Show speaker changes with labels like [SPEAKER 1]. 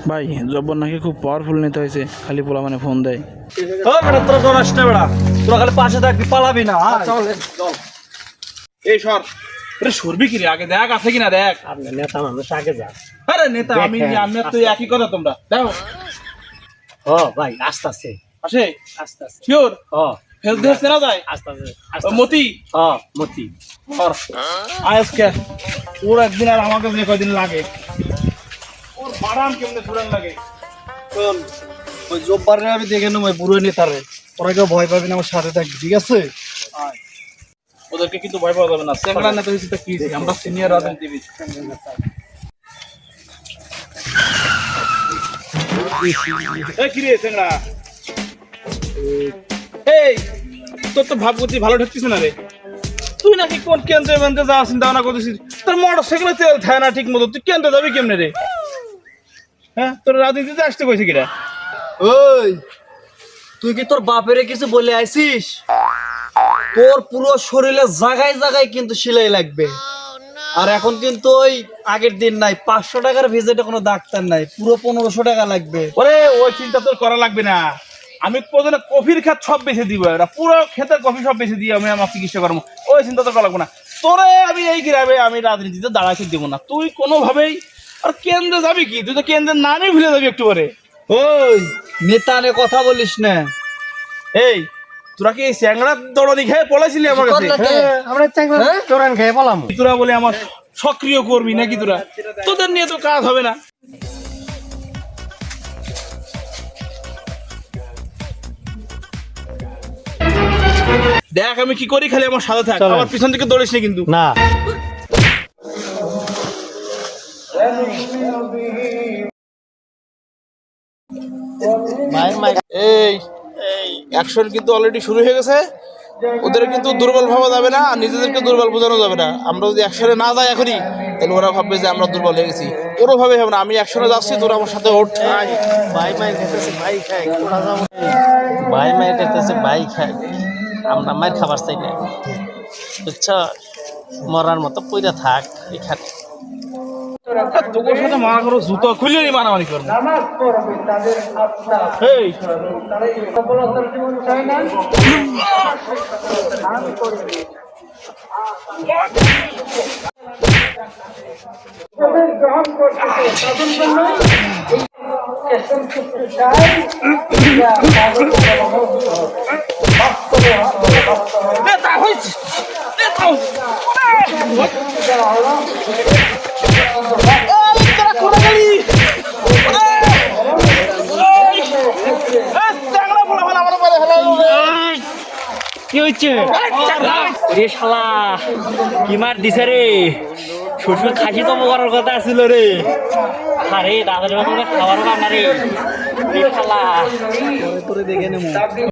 [SPEAKER 1] ভাই জব্বর নাকি খুব পাওয়ারফুল নিতে হয়েছে খালি পোলা মানে ফোন দেয়।
[SPEAKER 2] ও বেটা তোরা না বেটা। তোরা খালি পাশে থাকবি পালাবি না চল
[SPEAKER 1] এই সর। আরে সরবি কি রে? আগে দেখ আছে কিনা দেখ।
[SPEAKER 2] আপনার নেতা মানুষ আগে যা।
[SPEAKER 1] আরে নেতা আমি আমি আর একই কথা তোমরা। দেখো
[SPEAKER 2] ও ভাই আস্তে আস্তে
[SPEAKER 1] আসে?
[SPEAKER 2] আস্তে আস্তে
[SPEAKER 1] শিওর?
[SPEAKER 2] ও।
[SPEAKER 1] ফেস দেশ না যায়?
[SPEAKER 2] আস্তে আস্তে
[SPEAKER 1] ও,
[SPEAKER 2] আস্তে
[SPEAKER 1] মতি?
[SPEAKER 2] ও মতি।
[SPEAKER 1] সর। আজকে। ওর একদিন আর আমাকে যে কয়দিন লাগে। ওর বাড়ান কেমনে ফুরান লাগে?
[SPEAKER 2] শোন ওই জব্বারে আমি দেখে নেব পুরো নেতারে। তোরা কেউ ভয় পাবি না আমার সাথে থাকবি ঠিক আছে।
[SPEAKER 1] ওদেরকে কিন্তু ভয় পাওয়া যাবে না। সেংলা নেতা তো কি আমরা সিনিয়র রাজনীতিবিদ। এই তোর তো ভাবগতি ভালো ঠেকতিস না রে। তুই নাকি কোন কেন্দ্রে যাওয়া চিন্তা ভাবনা করতেছিস? তোর মোটর সাইকেলে তেল থাকে না ঠিক মতো তুই কেন্দ্রে যাবি কেমনে রে? হ্যাঁ তোর রাজনীতিতে আসতে কইছে কিরা?
[SPEAKER 2] ওই তুই কি তোর বাপেরে কিছু বলে আইছিস? তোর পুরো শরীরে জায়গায় জায়গায় কিন্তু সেলাই লাগবে। আর এখন কিন্তু ওই আগের দিন নাই পাঁচশো টাকার ভিজিটে কোনো ডাক্তার নাই পুরো পনেরোশো টাকা লাগবে।
[SPEAKER 1] ওরে ওই চিন্তা তোর করা লাগবে না। আমি প্রয়োজনে কফির খাত সব বেছে দিব এরা পুরো ক্ষেতের কফি সব বেছে দিয়ে আমি আমার চিকিৎসা করব ওই চিন্তা তোর করা লাগবে না। তোরে আমি এই গ্রামে আমি রাজনীতিতে দাঁড়াইতে দিব না। তুই কোনোভাবেই আর কেন্দ্রে যাবি কি? তুই তো কেন্দ্রের নামই ভুলে যাবি একটু পরে।
[SPEAKER 2] ওই নেতা নে কথা বলিস না।
[SPEAKER 1] এই তোরা কি স্যাংরা খেয়ে পড়াইছিলি আমার কাছে?
[SPEAKER 2] হ্যাঁ, আমরা চোরান খেয়ে পালাম।
[SPEAKER 1] তোরা বলে আমার সক্রিয় কর্মী নাকি তোরা? তোদের নিয়ে তো কাজ হবে না। দেখ আমি কি করি খালি আমার সাথে থাক। আমার পিছন থেকে দৌড়িস না কিন্তু।
[SPEAKER 2] না।
[SPEAKER 1] এই এই অ্যাকশন কিন্তু অলরেডি শুরু হয়ে গেছে। ওদের কিন্তু দুর্বল ভাবা যাবে না আর নিজেদেরকে দুর্বল বোঝানো যাবে না। আমরা যদি অ্যাকশনে না যাই এখনই তাহলে ওরা ভাববে যে আমরা দুর্বল হয়ে গেছি। কোনোভাবে হবে না আমি অ্যাকশনে যাচ্ছি তোরা আমার সাথে ওঠ।
[SPEAKER 3] ভাই মাই খেতেছে ভাই কোথা ভাই মাই খেতেছে ভাই খাই আমরা মায়ের খাবার চাই না। বুঝছ মরার মতো পইরা থাক এখানে।
[SPEAKER 1] তোর সাথে মারা করো জুতো খুলে নি মারামারি করব। এই। নেতা হয়েছে নেতা হয়েছে। এই, তোরা কোথায় গেলি? এই, এই, চ্যাংড়া পোলা ফেলা, আমার উপরে ফেলা হলো রে।
[SPEAKER 3] কি হচ্ছে রে শালা কি মার দিছে রে? শ্বশুর খাসি তো করার কথা আছিল রে। আরে দাদার মতো খাবার বানা রে। রে শালা।
[SPEAKER 2] দেখে নেব